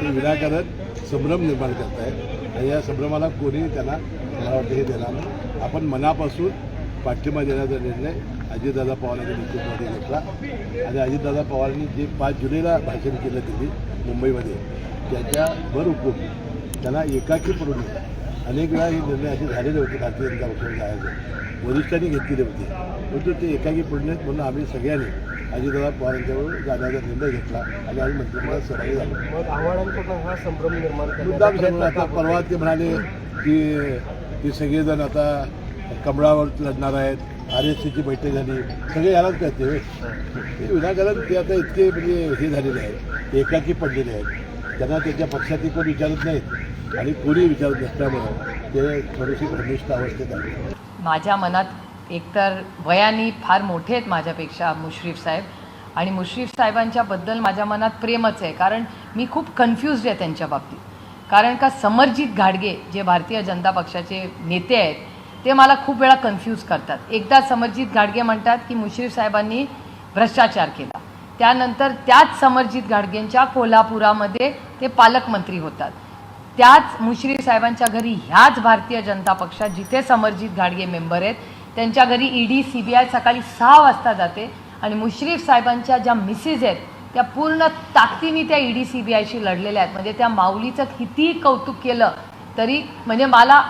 ते विनाकारण संभ्रम निर्माण करत आहेत आणि या संभ्रमाला कोणीही त्यांना मला वाटतं हे देणार नाही. आपण मनापासून पाठिंबा देण्याचा निर्णय अजितदादा पवार यांच्या नेतृत्वामध्ये घेतला. आणि अजितदादा पवारांनी जे पाच जुलैला भाषण केलं दिल्ली मुंबईमध्ये त्याच्या भर त्यांना एकाकी पडून अनेक वेळा हे निर्णय असे झालेले होते भारतीय जनता पक्षाने जायचे वरिष्ठांनी घेतलेले होते. परंतु ते एकाकी पडले म्हणून आम्ही सगळ्यांनी अजितदादा पवार यांच्यावर जाण्याचा निर्णय घेतला आणि आम्ही मंत्रिमंडळात सहभागी झालो. मग आव्हाडांकडून हा संभ्रम निर्माण मुद्दाम करण्याचा सांगून आता परवा ते म्हणाले की ते सगळेजण आता कमळावर लढणार आहेत. आर एस सीची बैठक झाली. सगळे यालाच कळते होय. ते विनाकारण ते आता इतके म्हणजे हे झालेले आहेत. एकाकी पडलेले आहेत. त्यांना त्याच्या पक्षातील कोण विचारत नाहीत. आणि कोणी विचारत नसल्यामुळं ते थोडीशी भ्रमिष्ठ अवस्थेत आहे माझ्या मनात एकतर वयाने फार मोठे आहेत माझ्यापेक्षा मुश्रीफ साहेब. आणि मुश्रीफ साहेबांच्याबद्दल माझ्या मनात प्रेमच आहे कारण मी खूप कन्फ्युज आहे त्यांच्या बाबतीत. कारण का समरजित घाडगे जे भारतीय जनता पक्षाचे नेते आहेत ते मला खूप वेळा कन्फ्यूज करतात. एकदा समरजित घाडगे म्हणतात की मुश्रीफ साहेबांनी भ्रष्टाचार केला. त्यानंतर त्याच समरजित घाडगेंच्या कोल्हापुरामध्ये ते पालकमंत्री होतात. त्याच मुश्रीफ साहेबांच्या घरी ह्याच भारतीय जनता पक्षात जिथे समरजित घाडगे मेंबर आहेत त्यांच्या घरी ईडी सी बी आय सकाळी सहा वाजता जाते. आणि मुश्रीफ साहेबांच्या ज्या मिसेस आहेत त्या पूर्ण ताकदीने त्या ईडी सी बी आयशी लढलेल्या आहेत. म्हणजे त्या माऊलीचं कितीही कौतुक केलं तरी म्हणजे मला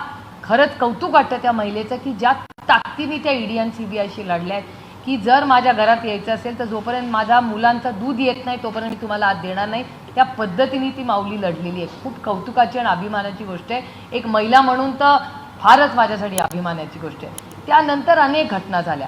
खरंच कौतुक वाटतं त्या महिलेचं की ज्या ताकदीने त्या ईडी आणि सी बी आयशी लढल्या आहेत. की जर माझ्या घरात यायचं असेल तर जोपर्यंत माझ्या मुलांचं दूध येत नाही तोपर्यंत मी तुम्हाला आज देणार नाही. त्या पद्धतीने ती माऊली लढलेली आहे. खूप कौतुकाची आणि अभिमानाची गोष्ट आहे. एक महिला म्हणून तर फारच माझ्यासाठी अभिमानाची गोष्ट आहे. त्यानंतर अनेक घटना झाल्या.